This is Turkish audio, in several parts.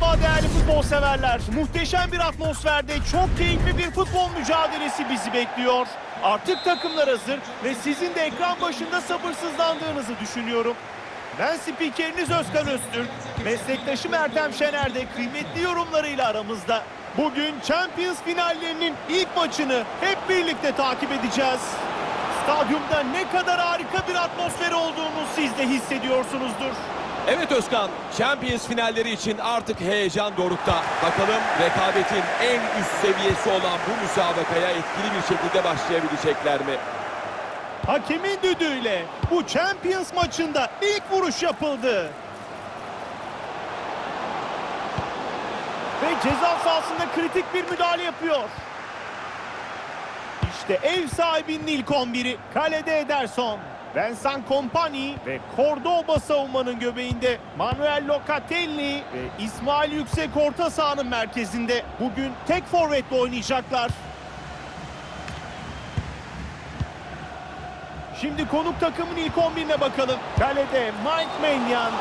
Merhaba değerli futbol severler. Muhteşem bir atmosferde çok keyifli bir futbol mücadelesi bizi bekliyor. Artık takımlar hazır ve sizin de ekran başında sabırsızlandığınızı düşünüyorum. Ben spikeriniz Özkan Öztürk. Meslektaşım Ertem Şener de kıymetli yorumlarıyla aramızda. Bugün Champions finallerinin ilk maçını hep birlikte takip edeceğiz. Stadyumda ne kadar harika bir atmosfer olduğunu siz de hissediyorsunuzdur. Evet Özkan, Champions finalleri için artık heyecan dorukta. Bakalım rekabetin en üst seviyesi olan bu müsabakaya etkili bir şekilde başlayabilecekler mi? Hakemin düdüğüyle bu Champions maçında ilk vuruş yapıldı. Ve ceza sahasında kritik bir müdahale yapıyor. İşte ev sahibinin ilk 11'i. Kalede Ederson. Vincent Kompany ve Cordoba savunmanın göbeğinde Manuel Locatelli ve İsmail Yüksek orta sahanın merkezinde. Bugün tek forvetle oynayacaklar. Şimdi konuk takımın ilk 11'ine bakalım. Kalede Mike Maignan,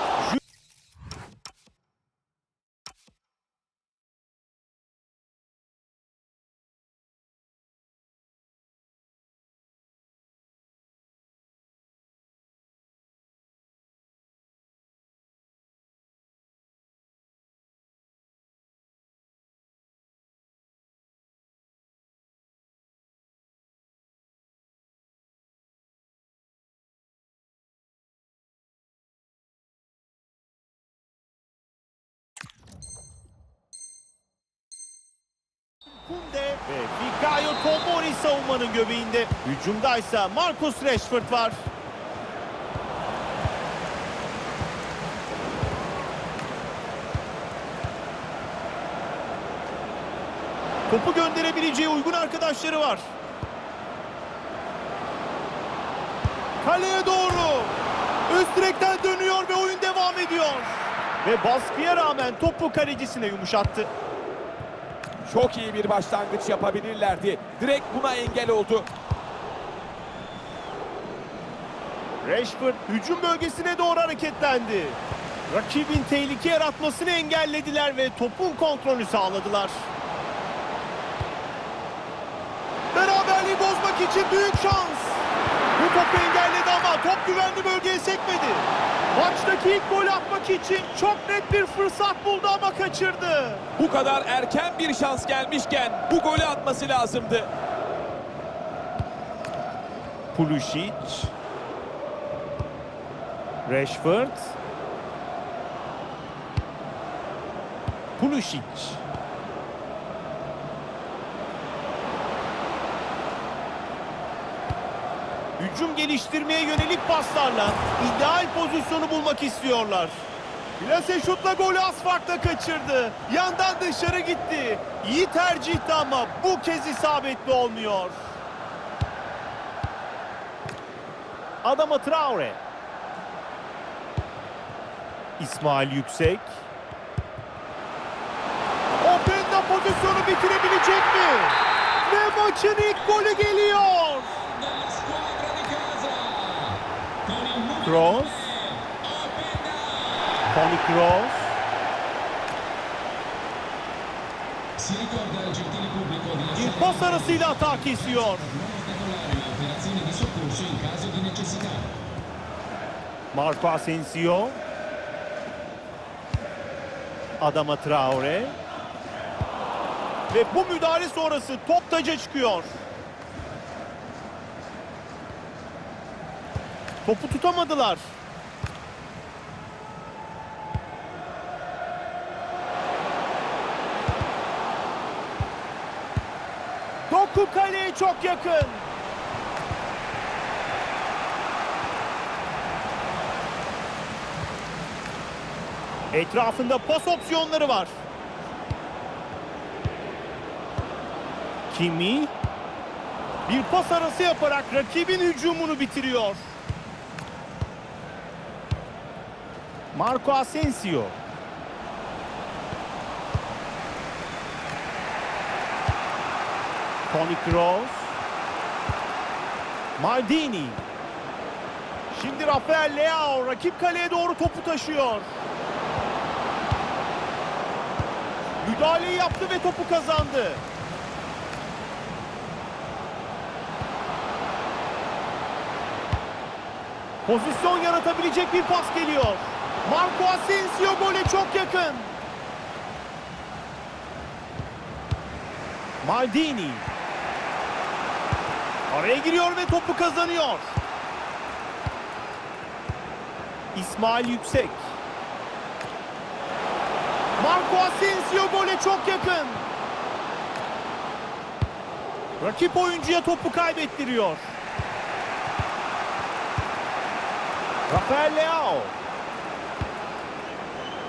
Kunde ve Fikayo Tomori savunmanın göbeğinde. Hücumdaysa Marcus Rashford var. Topu gönderebileceği uygun arkadaşları var. Kaleye doğru. Üst direkten dönüyor ve oyun devam ediyor. Ve baskıya rağmen topu kalecisine yumuşattı. Çok iyi bir başlangıç yapabilirlerdi. Direkt buna engel oldu. Rashford hücum bölgesine doğru hareketlendi. Rakibin tehlike yaratmasını engellediler ve topun kontrolü sağladılar. Beraberliği bozmak için büyük şans. Bu topu engelledi top güvenli bölgeye sekmedi. Maçtaki ilk gol atmak için çok net bir fırsat buldu ama kaçırdı. Bu kadar erken bir şans gelmişken bu golü atması lazımdı. Pulisic. Rashford. Pulisic. Hücum geliştirmeye yönelik paslarla ideal pozisyonu bulmak istiyorlar. Plase şutla golü az kaçırdı. Yandan dışarı gitti. İyi tercihti ama bu kez isabetli olmuyor. Adama Traore. İsmail Yüksek. Openda pozisyonu bitirebilecek mi? Ve maçın ilk golü geliyor. Kroos. Toni Kroos. Bir pas arasıyla hata kesiyor. Marco Asensio. Adama Traore. Ve bu müdahale sonrası top taca çıkıyor. Topu tutamadılar. Doku kaleye çok yakın. Etrafında pas opsiyonları var. Kimi bir pas arası yaparak rakibin hücumunu bitiriyor. Marco Asensio. Toni Kroos. Maldini. Şimdi Rafael Leao rakip kaleye doğru topu taşıyor. Müdahaleyi yaptı ve topu kazandı. Pozisyon yaratabilecek bir pas geliyor. Marco Asensio gole çok yakın. Maldini. Araya giriyor ve topu kazanıyor. İsmail Yüksek. Marco Asensio gole çok yakın. Rakip oyuncuya topu kaybettiriyor. Rafael Leao.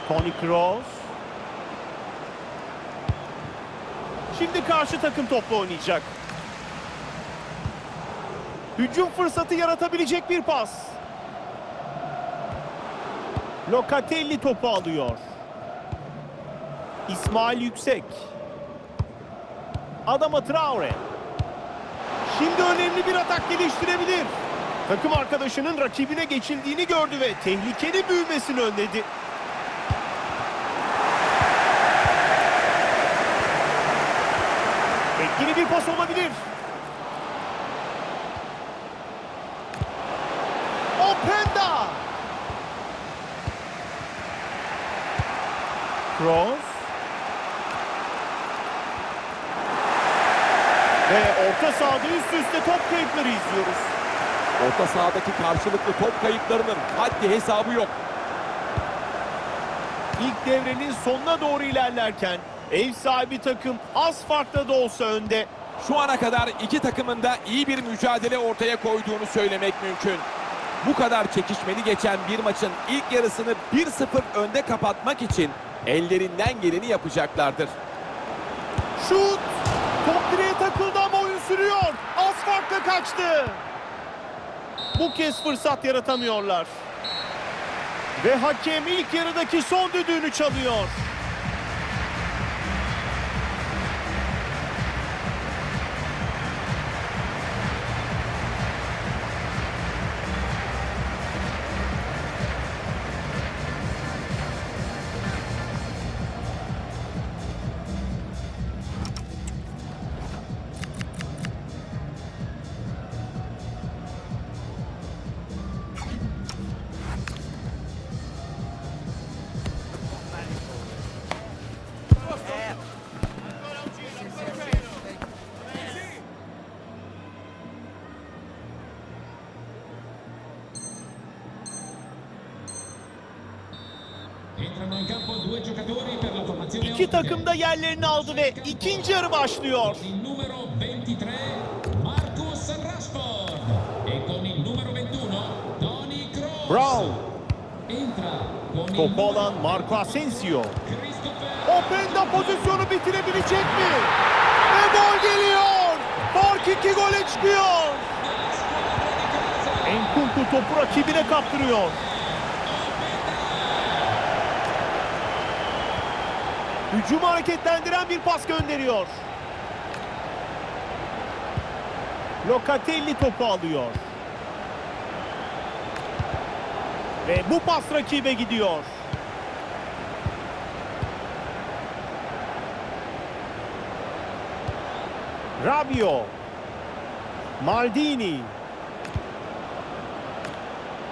Toni Kroos. Şimdi karşı takım topla oynayacak. Hücum fırsatı yaratabilecek bir pas. Locatelli topu alıyor. İsmail Yüksek. Adama Traore. Şimdi önemli bir atak geliştirebilir. Takım arkadaşının rakibine geçildiğini gördü ve tehlikeli büyümesini önledi. Pas olabilir. Openda. Kroos. Ve orta sahada üst üste top kayıpları izliyoruz. Orta sahadaki karşılıklı top kayıplarının haddi hesabı yok. İlk devrenin sonuna doğru ilerlerken ev sahibi takım az farkla da olsa önde. Şu ana kadar iki takımın da iyi bir mücadele ortaya koyduğunu söylemek mümkün. Bu kadar çekişmeli geçen bir maçın ilk yarısını 1-0 önde kapatmak için ellerinden geleni yapacaklardır. Şut! Top direğe takıldı ama oyun sürüyor. Az farkla kaçtı. Bu kez fırsat yaratamıyorlar. Ve hakem ilk yarıdaki son düdüğünü çalıyor. İki takım da yerlerini aldı ve ikinci yarı başlıyor. Il numero 23 Marcus Rashford e con il numero 21 Toni Kroos. Brown. Topu alan Marco Asensio. Openda pozisyonu bitirebilecek mi? Ve gol geliyor. Fark iki gole çıkıyor. Enkunku topu rakibine kaptırıyor. Hücumu hareketlendiren bir pas gönderiyor. Locatelli topu alıyor. Ve bu pas rakibe gidiyor. Rabio. Maldini.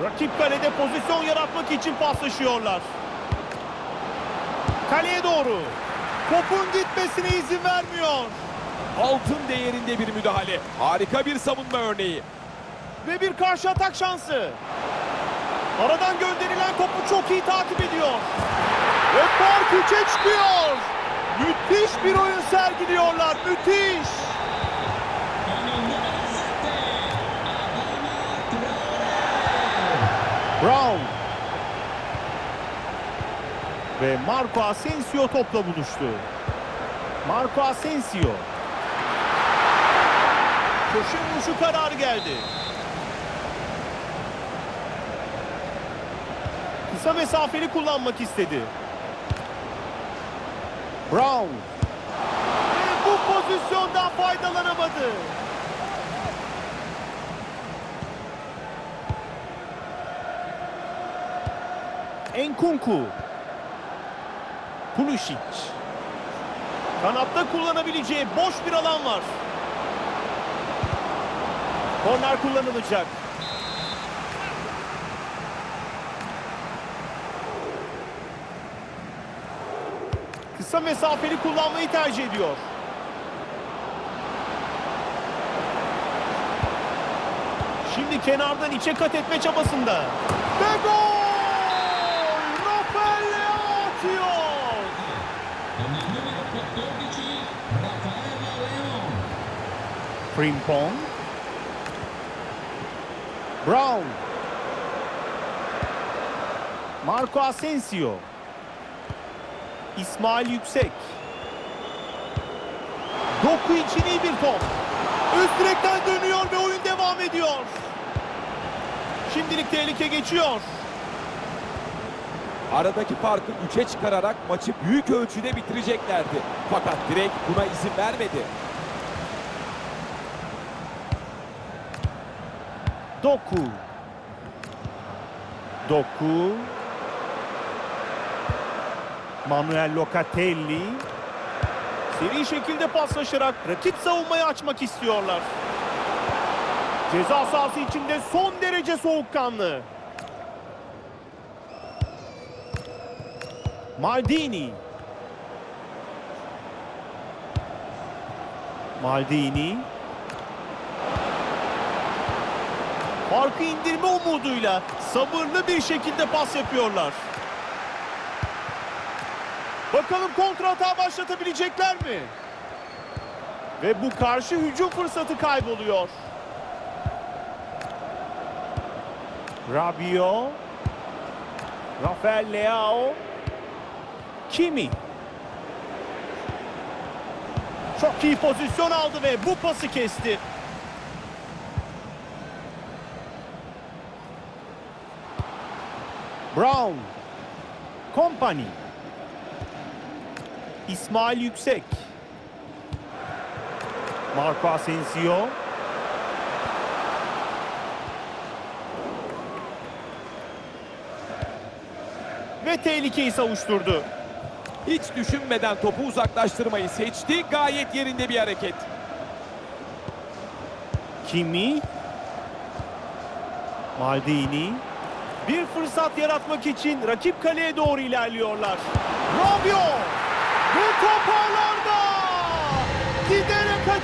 Rakip kalede pozisyon yaratmak için paslaşıyorlar. Kaleye doğru. Topun gitmesine izin vermiyor. Altın değerinde bir müdahale. Harika bir savunma örneği. Ve bir karşı atak şansı. Aradan gönderilen topu çok iyi takip ediyor. Ve fark 3'e çıkıyor. Müthiş bir oyun sergiliyorlar. Müthiş. con il numero 7 Adama Traore. Brown. Ve Marco Asensio topla buluştu. Marco Asensio. Köşe vuruşu kararı geldi. Kısa mesafeli kullanmak istedi. Brown. Ve bu pozisyondan faydalanamadı. Enkunku. Pulisic. Kanatta kullanabileceği boş bir alan var. Korner kullanılacak. Kısa mesafeli kullanmayı tercih ediyor. Şimdi kenardan içe kat etme çabasında. Ve gol! Frimpong. Brown. Marco Asensio. İsmail Yüksek. Doku için iyi bir top. Üst direkten dönüyor ve oyun devam ediyor. Şimdilik tehlike geçiyor. Aradaki farkı 3'e çıkararak maçı büyük ölçüde bitireceklerdi. Fakat direkt buna izin vermedi. Doku. Doku. Manuel Locatelli. Seri şekilde paslaşarak rakip savunmayı açmak istiyorlar. Ceza sahası içinde son derece soğukkanlı. Maldini. Maldini. Farkı indirme umuduyla sabırlı bir şekilde pas yapıyorlar. Bakalım kontra hata başlatabilecekler mi? Ve bu karşı hücum fırsatı kayboluyor. Rabio. Rafael Leao. Kimi. Çok iyi pozisyon aldı ve bu pası kesti. Brown. Company. İsmail Yüksek. Marco Asensio. Ve tehlikeyi savuşturdu. Hiç düşünmeden topu uzaklaştırmayı seçti. Gayet yerinde bir hareket. Kimi. Maldini. Bir fırsat yaratmak için rakip kaleye doğru ilerliyorlar. Rabio. Bu top ağlarda. Giderek kaç...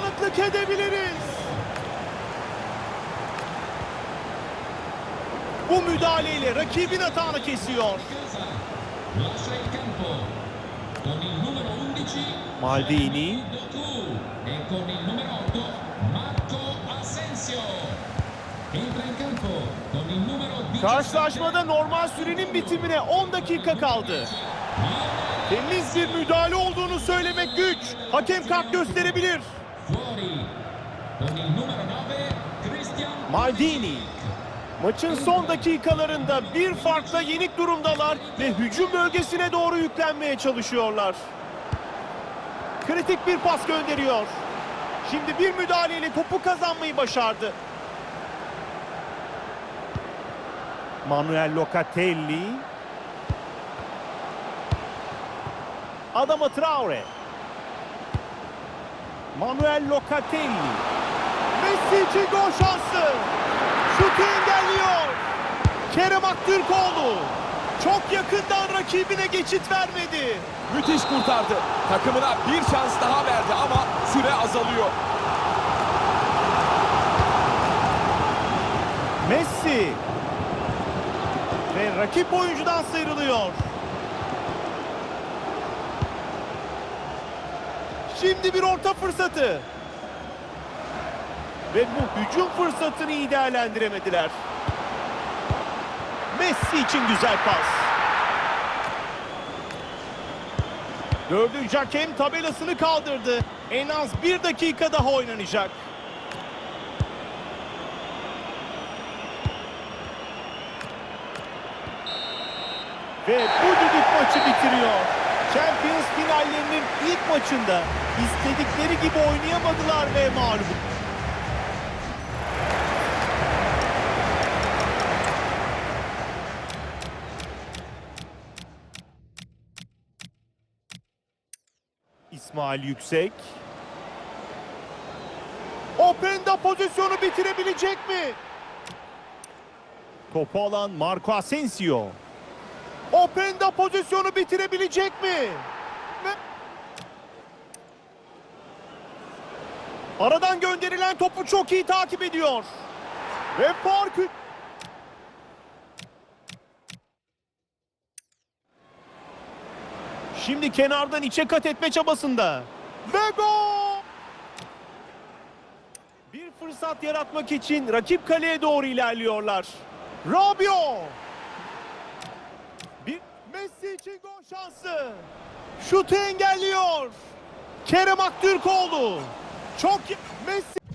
tanıklık edebiliriz. Bu müdahaleyle rakibin atağını kesiyor. Casa lascia il campo con il numero 11 Maldini. Doku con il numero 8 Marco Asensio entra in campo con il numero 17 Karşılaşmada normal sürenin bitimine 10 dakika kaldı. Temiz bir müdahale olduğunu söylemek güç. Hakem kart gösterebilir. Maldini. Maçın son dakikalarında bir farkla yenik durumdalar ve hücum bölgesine doğru yüklenmeye çalışıyorlar. Kritik bir pas gönderiyor. Şimdi bir müdahaleyle topu kazanmayı başardı. Manuel Locatelli. Adama Traore. Manuel Locatelli. Messi için gol şansı. Şutu engelliyor. Kerem Aktürkoğlu. Çok yakından rakibine geçit vermedi. Müthiş kurtardı. Takımına bir şans daha verdi ama süre azalıyor. Messi. Ve rakip oyuncudan sıyrılıyor. Şimdi bir orta fırsatı. Ve bu hücum fırsatını iyi değerlendiremediler. Messi için güzel pas. Dördüncü hakem tabelasını kaldırdı. En az bir dakika daha oynanacak. Ve bu düdük maçı bitiriyor. Champions finallerinin ilk maçında istedikleri gibi oynayamadılar ve mağlup. İsmail Yüksek. Openda pozisyonu bitirebilecek mi? Topu alan Marco Asensio. Openda pozisyonu bitirebilecek mi? Ve... Aradan gönderilen topu çok iyi takip ediyor. Ve farkı... Şimdi kenardan içe kat etme çabasında. Ve gol! Bir fırsat yaratmak için rakip kaleye doğru ilerliyorlar. Rabio! Bir Messi için gol şansı. Şutu engelliyor. Kerem Aktürkoğlu. Çok Messi